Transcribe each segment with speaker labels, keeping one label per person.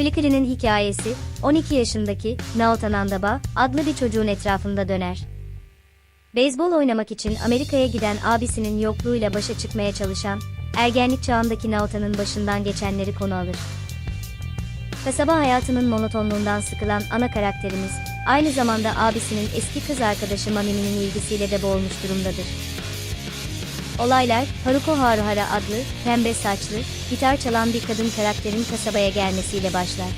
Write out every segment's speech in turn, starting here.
Speaker 1: Flickr'inin hikayesi, 12 yaşındaki Naota Nandaba adlı bir çocuğun etrafında döner. Beyzbol oynamak için Amerika'ya giden abisinin yokluğuyla başa çıkmaya çalışan, ergenlik çağındaki Naota'nın başından geçenleri konu alır. Kasaba hayatının monotonluğundan sıkılan ana karakterimiz, aynı zamanda abisinin eski kız arkadaşı Mamimi'nin ilgisiyle de boğulmuş durumdadır. Olaylar, Haruko Haruhara adlı, pembe saçlı, gitar çalan bir kadın karakterin kasabaya gelmesiyle başlar.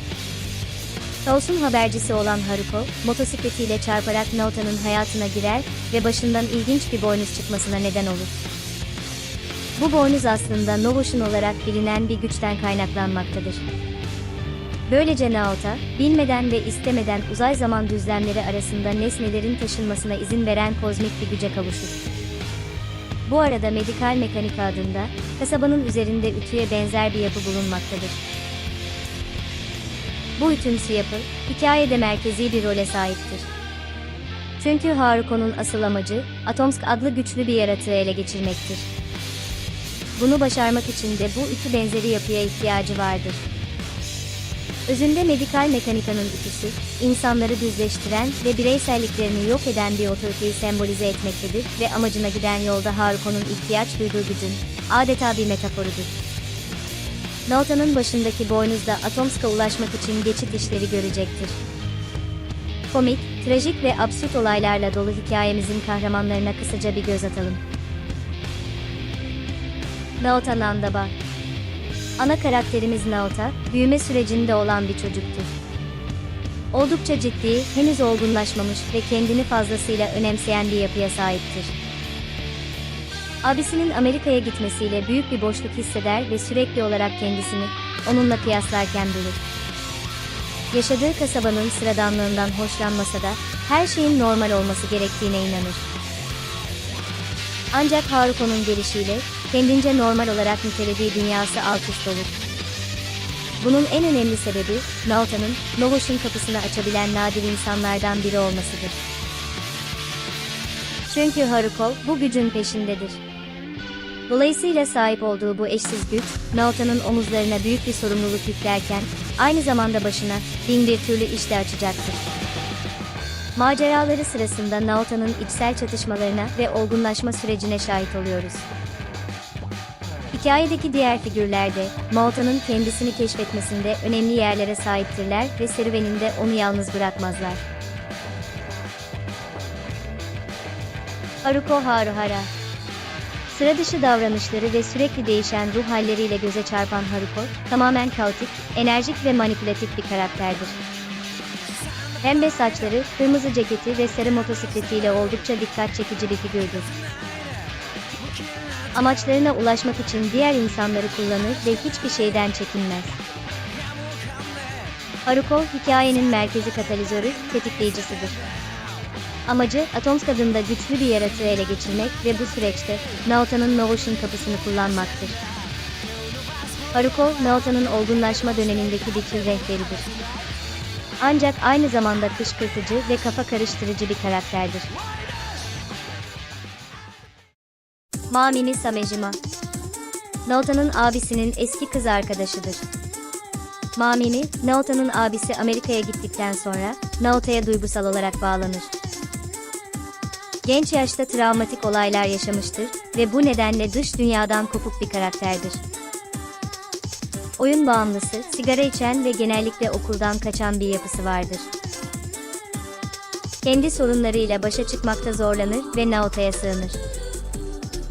Speaker 1: Kaos'un habercisi olan Haruko, motosikletiyle çarparak Naota'nın hayatına girer ve başından ilginç bir boynuz çıkmasına neden olur. Bu boynuz aslında Novoş'un olarak bilinen bir güçten kaynaklanmaktadır. Böylece Naota, bilmeden ve istemeden uzay zaman düzlemleri arasında nesnelerin taşınmasına izin veren kozmik bir güce kavuşur. Bu arada medikal mekanika adında, kasabanın üzerinde ütüye benzer bir yapı bulunmaktadır. Bu ütümsü yapı, hikayede merkezi bir role sahiptir. Çünkü Haruko'nun asıl amacı, Atomsk adlı güçlü bir yaratığı ele geçirmektir. Bunu başarmak için de bu ütü benzeri yapıya ihtiyacı vardır. Özünde medikal mekanikanın ütüsü, insanları düzleştiren ve bireyselliklerini yok eden bir otoriteyi sembolize etmektedir ve amacına giden yolda Haruko'nun ihtiyaç duyduğu gücün, adeta bir metaforudur. Naota'nın başındaki boynuz da Atomsk'a ulaşmak için geçit işlevi görecektir. Komik, trajik ve absürt olaylarla dolu hikayemizin kahramanlarına kısaca bir göz atalım. Naota Nandaba Ana karakterimiz Naota, büyüme sürecinde olan bir çocuktur. Oldukça ciddi, henüz olgunlaşmamış ve kendini fazlasıyla önemseyen bir yapıya sahiptir. Abisinin Amerika'ya gitmesiyle büyük bir boşluk hisseder ve sürekli olarak kendisini onunla kıyaslarken bulur. Yaşadığı kasabanın sıradanlığından hoşlanmasa da her şeyin normal olması gerektiğine inanır. Ancak Haruko'nun gelişiyle kendince normal olarak nitelediği dünyası alt üst olur. Bunun en önemli sebebi, Naota'nın, Novoş'un kapısını açabilen nadir insanlardan biri olmasıdır. Çünkü Haruko, bu gücün peşindedir. Dolayısıyla sahip olduğu bu eşsiz güç, Naota'nın omuzlarına büyük bir sorumluluk yüklerken, aynı zamanda başına, bin bir türlü iş de açacaktır. Maceraları sırasında Naota'nın içsel çatışmalarına ve olgunlaşma sürecine şahit oluyoruz. Hikayedeki diğer figürler de, Naota'nın kendisini keşfetmesinde önemli yerlere sahiptirler ve serüveninde onu yalnız bırakmazlar. Haruko Haruhara Sıra dışı davranışları ve sürekli değişen ruh halleriyle göze çarpan Haruko, tamamen kaotik, enerjik ve manipülatif bir karakterdir. Pembe saçları, kırmızı ceketi ve sarı motosikletiyle oldukça dikkat çekici bir figürdür. Amaçlarına ulaşmak için diğer insanları kullanır ve hiçbir şeyden çekinmez. Haruko, hikayenin merkezi katalizörü, tetikleyicisidir. Amacı, Atomsk adında güçlü bir yaratığı ele geçirmek ve bu süreçte, Naota'nın Novoş'un kapısını kullanmaktır. Haruko, Naota'nın olgunlaşma dönemindeki bir tür rehberidir. Ancak aynı zamanda kışkırtıcı ve kafa karıştırıcı bir karakterdir. Mamimi Samejima Naota'nın abisinin eski kız arkadaşıdır. Mamimi, Naota'nın abisi Amerika'ya gittikten sonra, Naota'ya duygusal olarak bağlanır. Genç yaşta travmatik olaylar yaşamıştır ve bu nedenle dış dünyadan kopuk bir karakterdir. Oyun bağımlısı, sigara içen ve genellikle okuldan kaçan bir yapısı vardır. Kendi sorunlarıyla başa çıkmakta zorlanır ve Naota'ya sığınır.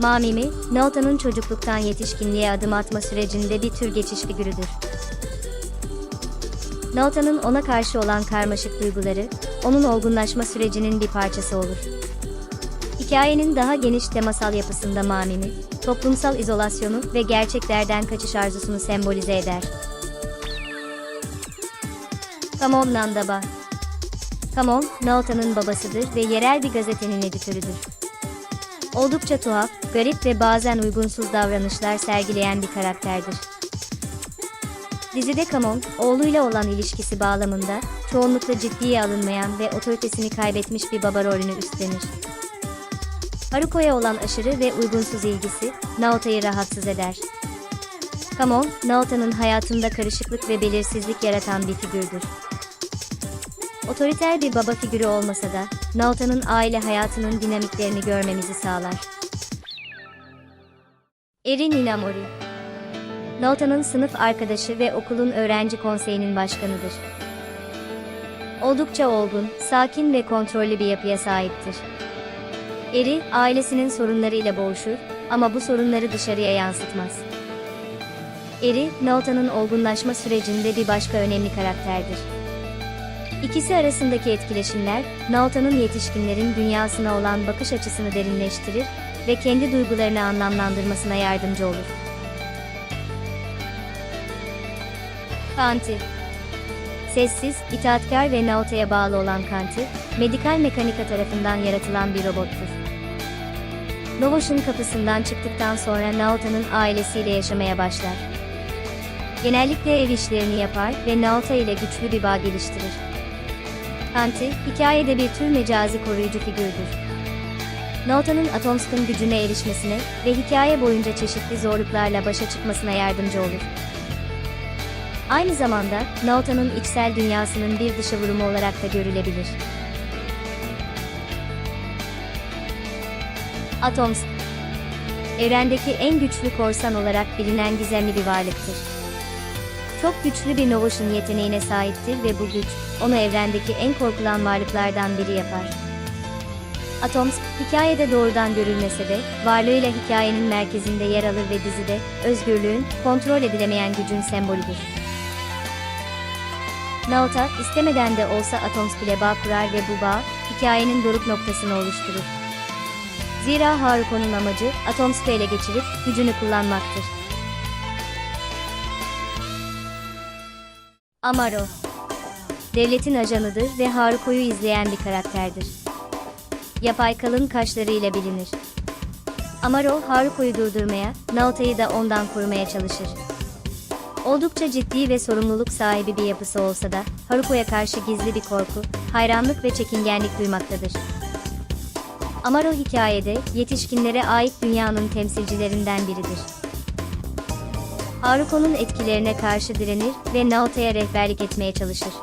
Speaker 1: Mamimi, Naota'nın çocukluktan yetişkinliğe adım atma sürecinde bir tür geçiş figürüdür. Naota'nın ona karşı olan karmaşık duyguları, onun olgunlaşma sürecinin bir parçası olur. Hikayenin daha geniş temasal yapısında Mamimi, toplumsal izolasyonu ve gerçeklerden kaçış arzusunu sembolize eder. Kamon Nandaba Kamon, Naota'nın babasıdır ve yerel bir gazetenin editörüdür. Oldukça tuhaf, garip ve bazen uygunsuz davranışlar sergileyen bir karakterdir. Dizide Kamon, oğluyla olan ilişkisi bağlamında, çoğunlukla ciddiye alınmayan ve otoritesini kaybetmiş bir baba rolünü üstlenir. Haruko'ya olan aşırı ve uygunsuz ilgisi, Naota'yı rahatsız eder. Kamon, Naota'nın hayatında karışıklık ve belirsizlik yaratan bir figürdür. Otoriter bir baba figürü olmasa da, Naota'nın aile hayatının dinamiklerini görmemizi sağlar. Erin Inamori Naota'nın sınıf arkadaşı ve okulun öğrenci konseyinin başkanıdır. Oldukça olgun, sakin ve kontrollü bir yapıya sahiptir. Eri, ailesinin sorunlarıyla boğuşur ama bu sorunları dışarıya yansıtmaz. Eri, Naota'nın olgunlaşma sürecinde bir başka önemli karakterdir. İkisi arasındaki etkileşimler, Naota'nın yetişkinlerin dünyasına olan bakış açısını derinleştirir ve kendi duygularını anlamlandırmasına yardımcı olur. Kanti Sessiz, itaatkar ve Naota'ya bağlı olan Kanti, medikal mekanika tarafından yaratılan bir robottur. Novoş'un kapısından çıktıktan sonra Naota'nın ailesiyle yaşamaya başlar. Genellikle ev işlerini yapar ve Naota ile güçlü bir bağ geliştirir. Kanti, hikayede bir tür mecazi koruyucu figürdür. Naota'nın Atomsk'ın gücüne erişmesine ve hikaye boyunca çeşitli zorluklarla başa çıkmasına yardımcı olur. Aynı zamanda, Naota'nın içsel dünyasının bir dışa vurumu olarak da görülebilir. Atomsk Evrendeki en güçlü korsan olarak bilinen gizemli bir varlıktır. Çok güçlü bir Novoş'un yeteneğine sahiptir ve bu güç, onu evrendeki en korkulan varlıklardan biri yapar. Atomsk, hikayede doğrudan görülmese de, varlığıyla hikayenin merkezinde yer alır ve dizide, özgürlüğün, kontrol edilemeyen gücün sembolüdür. Naota, istemeden de olsa Atomsk ile bağ kurar ve bu bağ, hikayenin doruk noktasını oluşturur. Zira Haruko'nun amacı, Atomsk'ı ele geçirip, gücünü kullanmaktır. Amaro Devletin ajanıdır ve Haruko'yu izleyen bir karakterdir. Yapay kalın kaşlarıyla bilinir. Amaro, Haruko'yu durdurmaya, Naota'yı da ondan korumaya çalışır. Oldukça ciddi ve sorumluluk sahibi bir yapısı olsa da, Haruko'ya karşı gizli bir korku, hayranlık ve çekingenlik duymaktadır. Amaro hikayede, yetişkinlere ait dünyanın temsilcilerinden biridir. Haruko'nun etkilerine karşı direnir ve Naota'ya rehberlik etmeye çalışır.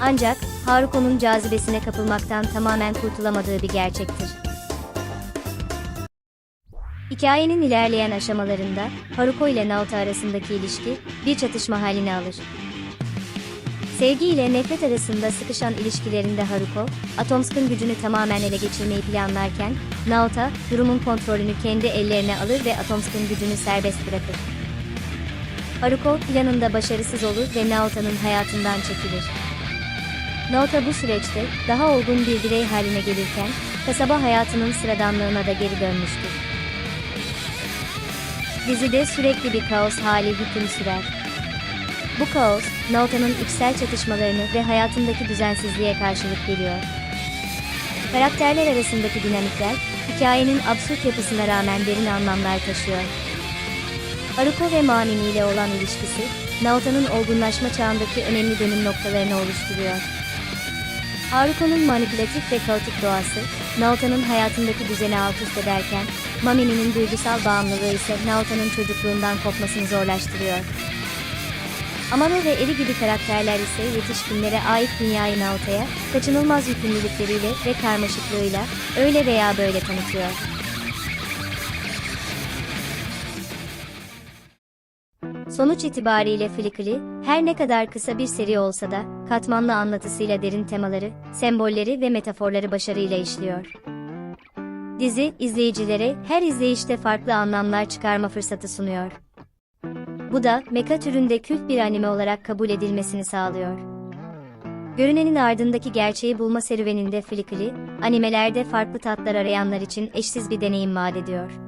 Speaker 1: Ancak, Haruko'nun cazibesine kapılmaktan tamamen kurtulamadığı bir gerçektir. Hikayenin ilerleyen aşamalarında, Haruko ile Naota arasındaki ilişki, bir çatışma halini alır. Sevgi ile nefret arasında sıkışan ilişkilerinde Haruko, Atomsk'ın gücünü tamamen ele geçirmeyi planlarken, Naota, durumun kontrolünü kendi ellerine alır ve Atomsk'ın gücünü serbest bırakır. Haruko, planında başarısız olur ve Naota'nın hayatından çekilir. Naota bu süreçte, daha olgun bir birey haline gelirken, kasaba hayatının sıradanlığına da geri dönmüştür. Dizide sürekli bir kaos hali hüküm sürer. Bu kaos, Naota'nın içsel çatışmalarını ve hayatındaki düzensizliğe karşılık geliyor. Karakterler arasındaki dinamikler, hikayenin absürt yapısına rağmen derin anlamlar taşıyor. Haruko ve Mamimi ile olan ilişkisi, Naota'nın olgunlaşma çağındaki önemli dönüm noktalarını oluşturuyor. Haruko'nun manipülatif ve kaotik doğası, Naota'nın hayatındaki düzeni alt üst ederken, Mamimi'nin duygusal bağımlılığı ise Naota'nın çocukluğundan kopmasını zorlaştırıyor. Amano ve Eri gibi karakterler ise yetişkinlere ait dünyayı Naota'ya, kaçınılmaz yükümlülükleriyle ve karmaşıklığıyla, öyle veya böyle tanıtıyor. Sonuç itibariyle Flickly, her ne kadar kısa bir seri olsa da, katmanlı anlatısıyla derin temaları, sembolleri ve metaforları başarıyla işliyor. Dizi, izleyicilere her izleyişte farklı anlamlar çıkarma fırsatı sunuyor. Bu da, mecha türünde kült bir anime olarak kabul edilmesini sağlıyor. Görünenin ardındaki gerçeği bulma serüveninde Flickly, animelerde farklı tatlar arayanlar için eşsiz bir deneyim vaat ediyor.